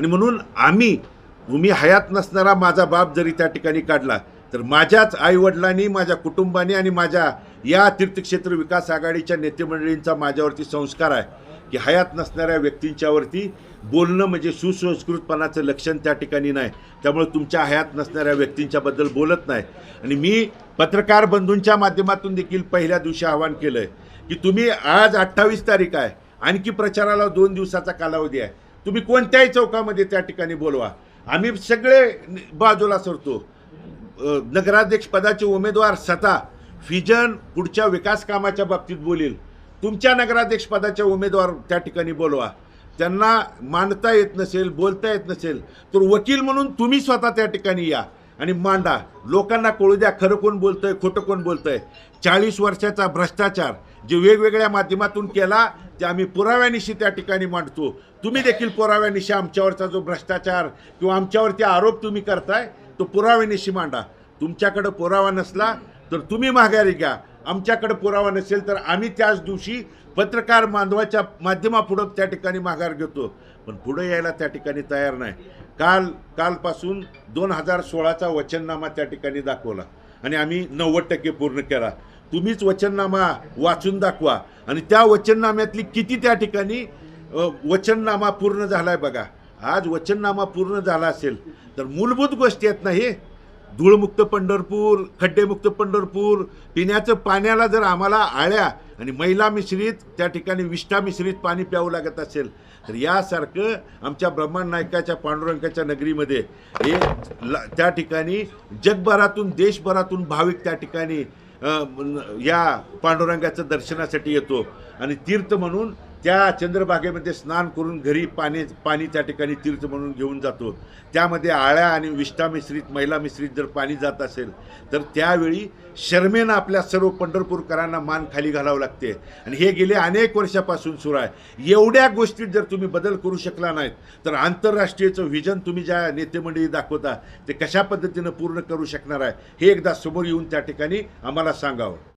आणि म्हणून आम्ही तुम्ही हयात नसणारा माझा बाप जरी त्या ठिकाणी काढला तर माझ्याच आईवडिलांनी माझ्या कुटुंबाने आणि माझ्या या तीर्थक्षेत्र विकास आघाडीच्या नेतेमंडळींचा माझ्यावरती संस्कार आहे की हयात नसणाऱ्या व्यक्तींच्यावरती बोलणं म्हणजे सुसंस्कृतपणाचं लक्षण त्या ठिकाणी नाही. त्यामुळे तुमच्या हयात नसणाऱ्या व्यक्तींच्याबद्दल बोलत नाही. आणि मी पत्रकार बंधूंच्या माध्यमातून देखील पहिल्या दिवशी आवाहन केलं आहे की तुम्ही आज अठ्ठावीस तारीख आहे. आणखी प्रचाराला दोन दिवसाचा कालावधी आहे. तुम्ही कोणत्याही चौकामध्ये त्या ठिकाणी बोलवा. आम्ही सगळे बाजूला सरतो. नगराध्यक्ष पदाचे उमेदवार स्वतः फिजन पुढच्या विकास कामाच्या बाबतीत बोलील. तुमच्या नगराध्यक्ष पदाच्या उमेदवार त्या ठिकाणी बोलवा. त्यांना मांडता येत नसेल बोलता येत नसेल तर वकील म्हणून तुम्ही स्वतः त्या ठिकाणी या. आणि मांडा लोकांना कळू द्या खरं कोण बोलतंय खोटं कोण बोलतंय. चाळीस वर्षाचा भ्रष्टाचार जे वेगवेगळ्या माध्यमातून केला ते आम्ही पुराव्यानिशी त्या ठिकाणी मांडतो. तुम्ही देखील पुराव्यानिशी आमच्यावरचा जो भ्रष्टाचार किंवा आमच्यावरती आरोप तुम्ही करताय तो पुराव्यानिशी मांडा. तुमच्याकडं पुरावा नसला तर तुम्ही माघारी घ्या. आमच्याकडे पुरावा नसेल तर आम्ही त्याच दिवशी पत्रकार बांधवाच्या माध्यमापुढं त्या ठिकाणी माघार घेतो. पण पुढे यायला त्या ठिकाणी तयार नाही. काल कालपासून दोन हजार सोळाचा वचननामा त्या ठिकाणी दाखवला. आणि आम्ही नव्वद टक्के पूर्ण केला. तुम्हीच वचननामा वाचून दाखवा. आणि त्या वचननाम्यातली किती त्या ठिकाणी वचननामा पूर्ण झालाय बघा. आज वचननामा पूर्ण झाला असेल तर मूलभूत गोष्टी आहेत ना हे. धूळमुक्त पंढरपूर खड्डेमुक्त पंढरपूर पिण्याचं पाण्याला जर आम्हाला आळ्या आणि महिला मिश्रित त्या ठिकाणी विष्ठा मिश्रित पाणी प्यावं लागत असेल तर यासारखं आमच्या ब्रह्मांड नायकाच्या पांडुरंगाच्या नगरीमध्ये हे ला- त्या ठिकाणी जगभरातून देशभरातून भाविक त्या ठिकाणी या पांडुरंगाचं दर्शनासाठी येतो. आणि तीर्थ म्हणून त्या चंद्रभागेमध्ये स्नान करून घरी पाणी पाणी त्या ठिकाणी तीर्थ म्हणून घेऊन जातो. त्यामध्ये आळ्या आणि विष्ठा मिश्रित महिला मिश्रित जर पाणी जात असेल तर त्यावेळी शर्मेनं आपल्या सर्व पंढरपूरकरांना मान खाली घालावं लागते. आणि हे गेले अनेक वर्षापासून सुरू आहे. एवढ्या गोष्टीत जर तुम्ही बदल करू शकला नाहीत तर आंतरराष्ट्रीयचं व्हिजन तुम्ही ज्या नेतेमंडळी दाखवता ते कशा पद्धतीनं पूर्ण करू शकणार आहे हे एकदा समोर येऊन त्या ठिकाणी आम्हाला सांगावं.